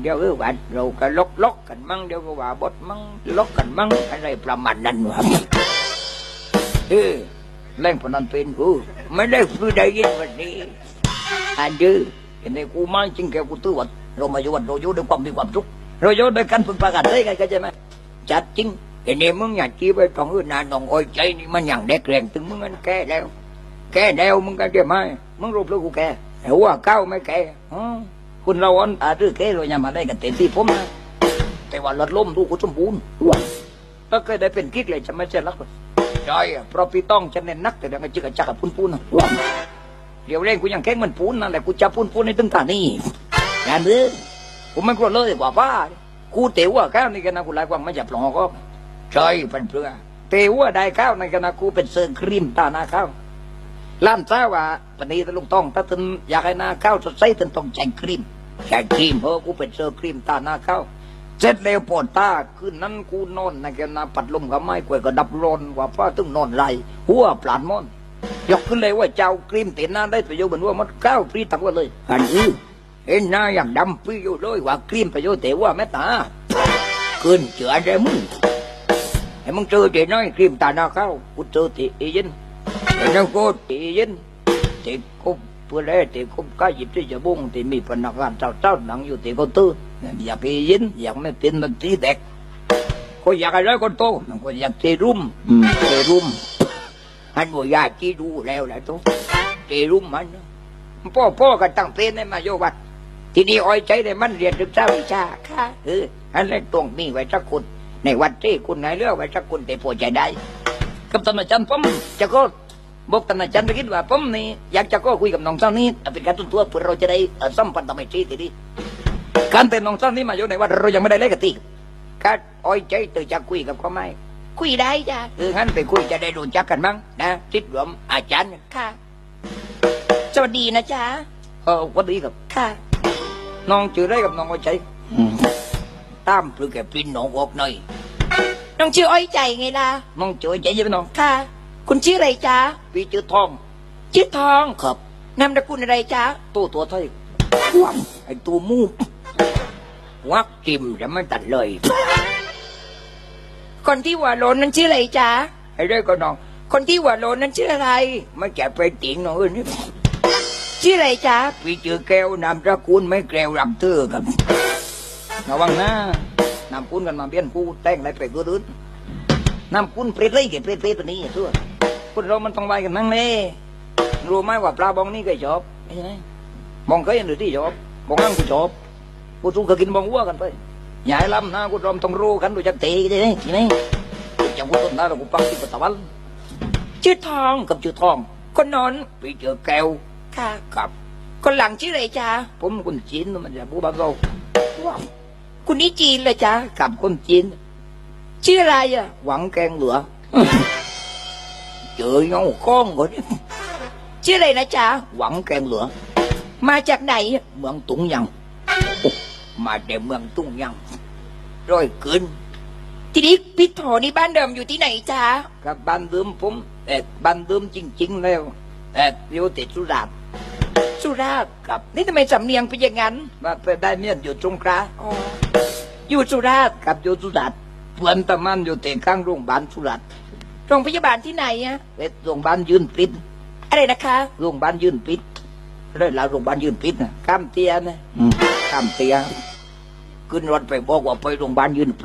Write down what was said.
เดี๋ยวเออว่าเราก็ลกลกกันมั่งเดี๋ยวก็ว่าบดมั่งลกกันมั่งอะไรประมาณนั้นวะเออแรงพนันเป็นกูไม่ได้ฟื้ได้ยินวันนี้อันดื้อเห็นไหมกูมาจริงแกกูตื้อวัดเรามาอยู่วัดเราอยู่ด้วยความมีความสุขเราอยู่ด้วยกันพึ่งพากันได้กันเข้าใจไหมจัดจริงเห็นไหมมึงอยากจี้ไปตรงอื่นนานนองอ้อยใจนี่มันอย่างเด็กแรงถึงมึงมันแก่แล้ว แก่แล้วมึงก็เดี๋ยวมามึงรูปล้วกูแก่หัวเก้าไม่แก่อ๋อ คุณเราอันอาดื้อแก่เราอย่ามาได้กันเต็มที่ผมนะแต่ว่าลดล้มดูกูสมบูรณ์ว้าก็เคยได้เป็นกิ๊กเลยจะไม่ใช่รักเลยใช่เพราะพี่ต้องฉันเน้นนักแต่เดี๋ยวมันจะกจักกับปูนปูนนะเดี๋ยวเร่งกูยังแข็งเหมันปูนนั่นแหละกูจะปูนปูนในตึงตานี่งานเด้อกูไม่กลัวเลยกว่าป้ากูเต๋วข้าวนี่กันนะกูไล่ความไม่จับหลงก็ใช่เป็นเพื่อเต๋วได้ข้าวในกันนะกูเป็นเซิร์ครีมตาหน้าข้าว ล้านเจ้าว่าปนี้ตะลุงต้องถ้าตึนอยากให้หน้าข้าวสดใสตึนต้องแจงครีมแจงครีมเออกูเป็นเซอร์ครีมตาหน้าข้าวเสร็จแล้วปวดตาคืนนั้นกูนอนในแกนาปัดลมกับไม้กวยก็ดับร้อนกว่าฟ้าตึงนอนไรหัวปลานมอนยกขึ้นเลยว่าเจ้าครีมเต็นหน้าได้ประโยชน์เหมือนว่ามันก้าวปรีตักว่าเลยอันนี้เห็นหน้าอย่างดำปีอยู่เลยว่าครีมประโยชน์แต่ว่าแม่ตาขึ้นเจือได้มึงไอ้มึงเจอเจน้อยครีมตาหน้าข้าวกูเจอตีเอเย็น แล้วก็ตียินตีกุบเพื่อแลตีกุบก็หยิบที่จะบุ้งตีมีพนักงานเจ้าเจ้าหนังอยู่ตีก็ตื้ออยากไปยินอยากไม่เป็นมันตีเด็กก็อยากอะไรคนโตมันก็อยากตีรุ่มตีรุ่มอันบ่อยากจีดูแล้วแหละตัวตีรุ่มมันพ่อพ่อก็ตั้งเป็นให้มาโยวัดทีนี้อ้อยใจเลยมันเรียนศึกษาวิชาค่ะเอออันแรกต้องมีไว้สักคนในวัดที่คุณนายเลือกไว้สักคนแต่พอใจได้กับท่านอาจารย์ผมจะก็ บอกท่านอาจารย์ไปคิดว่าผมนี่อยากจะก็คุยกับน้องเจ้านี้เป็นการตุ้นตัวเพื่อเราจะได้เอ่อสัมพันธ์ทำไมตรีทีนี้การเป็นน้องเจ้านี้มาอยู่ในวัดเรายังไม่ได้เล่นกันตีการอ้อยใจตื่นจะคุยกับเขาไหมคุยได้จ้ะเอองั้นไปคุยจะได้รู้จักกันมั้งนะติดรวมอาจารย์ค่ะสวัสดีนะจ๊ะเออสวัสดีครับค่ะ น้องชื่ออะไรกับน้องอ้อยใจตามเพื่อแกปิ้นน้องออกหน่อยน้องชื่ออ้อยใจไงล่ะน้องชื่ออ้อยใจใช่ไหมน้องค่ะ คุณชื่ออะไรจ๊ะพี่ชื่อทอง ชื่อทองครับนามสกุลอะไรจ๊ะตัวตัวไทยว้ำไอ้ตัวมูกวักจิมจะไม่ตัดเลย คนที่หัวโลนนั้นชื่ออะไรจ๊ะไอ้เรื่องก็น้อง คนที่หัวโลนนั้นชื่ออะไร ไม่แก่ไปติงน้องอื่นนี่ชื่ออะไรจ๊ะพี่ชื่อแก้วนามสกุลไม่แก้วรำเธอครับระวังนะนามคุณกันมาเบี้ยนกูแต่งอะไรไปกูอื่นนามคุณเปรตเลยเก็บเปรตเปรตตัวนี้ทั่ว คนเรามันต้องไว้กันนั่งเน่รู้ไหมว่าปลาบองนี่ก็ชอบใช่ไหมบองเคยเห็นหรือที่ชอบบองนั่งกูชอบกูสู้ก็กินบองวัวกันไปอย่าให้ล้ำนะกูรอมต้องรู้กันดูจักตีใช่ไหมใช่ไหมจังกูต้นได้แล้วกูปักที่ปะตะวันชื่อทองกับชื่อทองคนนอนพี่เจอแก้วค่ะกับคนหลังชื่ออะไรจ๊ะผมคนจีนมันจะพูดบ้าเราว้าวคุณนี่จีนเลยจ๊ะกับคนจีนชื่ออะไรอะหวังแกงเหลือเจ อเงาข้องก่อนชื่ออะไรนะจ๊ะหวังแกงเหลือมาจากไหน เมืองตุงยังโอ้มาแต่เมืองตุงยังร้อยเกินทีนี้พี่โถนี่บ้านเดิมอยู่ที่ไหนจ๊ะกับบ้านเดิมผมแต่บ้านเดิมจริง ๆ แล้วแต่อยู่ติดสุราษฎร์สุราษฎร์กับนี่ทำไมสำเนียงเป็นอย่างนั้นมาไปได้เมียนอยู่ตรงกลางอ๋ออยู่สุราษฎร์กับอยู่สุราษฎร์เพื่อนตะมันอยู่แต่ข้างโรงพยาบาลสุราษฎร์ โรงพยาบาลที่ไหนอะเป็นโรงพยาบาลยืนปิดอะไรนะคะโรงพยาบาลยืนปิดเลยเราโรงพยาบาลยืนปิดนะข้ามเตียนะข้ามเตียขึ้นรถไปบอกว่าไปโรงพยาบาลยืนปิด